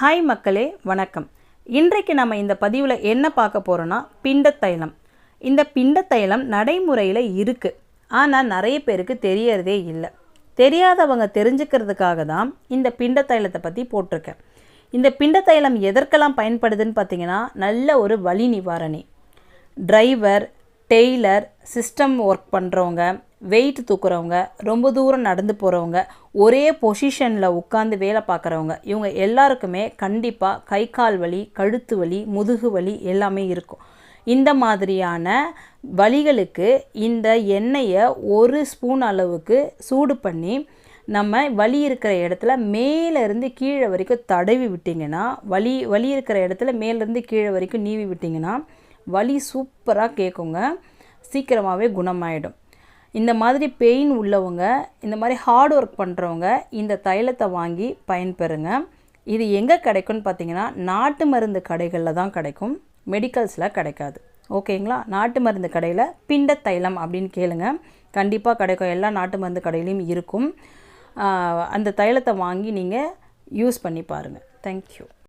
Hi மக்களே வணக்கம். இன்றைக்கு நம்ம இந்த பதிவில் என்ன பார்க்க போகிறோன்னா பிண்ட தைலம். இந்த பிண்ட தைலம் நடைமுறையில் இருக்குது ஆனால் நிறைய பேருக்கு தெரியறதே இல்லை. தெரியாதவங்க தெரிஞ்சுக்கிறதுக்காக தான் இந்த பிண்ட தைலத்தை பற்றி போட்டிருக்கேன். இந்த பிண்ட தைலம் எதற்கெல்லாம் பயன்படுதுன்னு பார்த்தீங்கன்னா நல்ல ஒரு வலி நிவாரணி. டிரைவர் டெய்லர் சிஸ்டம் ஒர்க் பண்ணுறவங்க வெயிட் தூக்குறவங்க ரொம்ப தூரம் நடந்து போகிறவங்க ஒரே பொசிஷனில் உட்காந்து வேலை பார்க்குறவங்க இவங்க எல்லாருக்குமே கண்டிப்பாக கை கால் வலி கழுத்து வலி முதுகு வலி எல்லாமே இருக்கும். இந்த மாதிரியான வலிகளுக்கு இந்த எண்ணெயை ஒரு ஸ்பூன் அளவுக்கு சூடு பண்ணி நம்ம வலி இருக்கிற இடத்துல மேலேருந்து கீழே வரைக்கும் தடவி விட்டிங்கன்னா வலி வலி இருக்கிற இடத்துல மேலேருந்து கீழே வரைக்கும் நீவி விட்டிங்கன்னா வலி சூப்பராக கேட்குங்க சீக்கிரமாகவே குணமாயிடும். இந்த மாதிரி பெயின் உள்ளவங்க இந்த மாதிரி ஹார்ட் ஒர்க் பண்ணுறவங்க இந்த தைலத்தை வாங்கி பயன்பெறுங்க. இது எங்கே கிடைக்கும்னு பார்த்தீங்கன்னா நாட்டு மருந்து கடைகளில் தான் கிடைக்கும். மெடிக்கல்ஸில் கிடைக்காது. ஓகேங்களா நாட்டு மருந்து கடையில் பிண்ட தைலம் அப்படின்னு கேளுங்க. கண்டிப்பாக கிடைக்கும். எல்லா நாட்டு மருந்து கடையிலையும் இருக்கும். அந்த தைலத்தை வாங்கி நீங்கள் யூஸ் பண்ணி பாருங்கள் தேங்க்யூ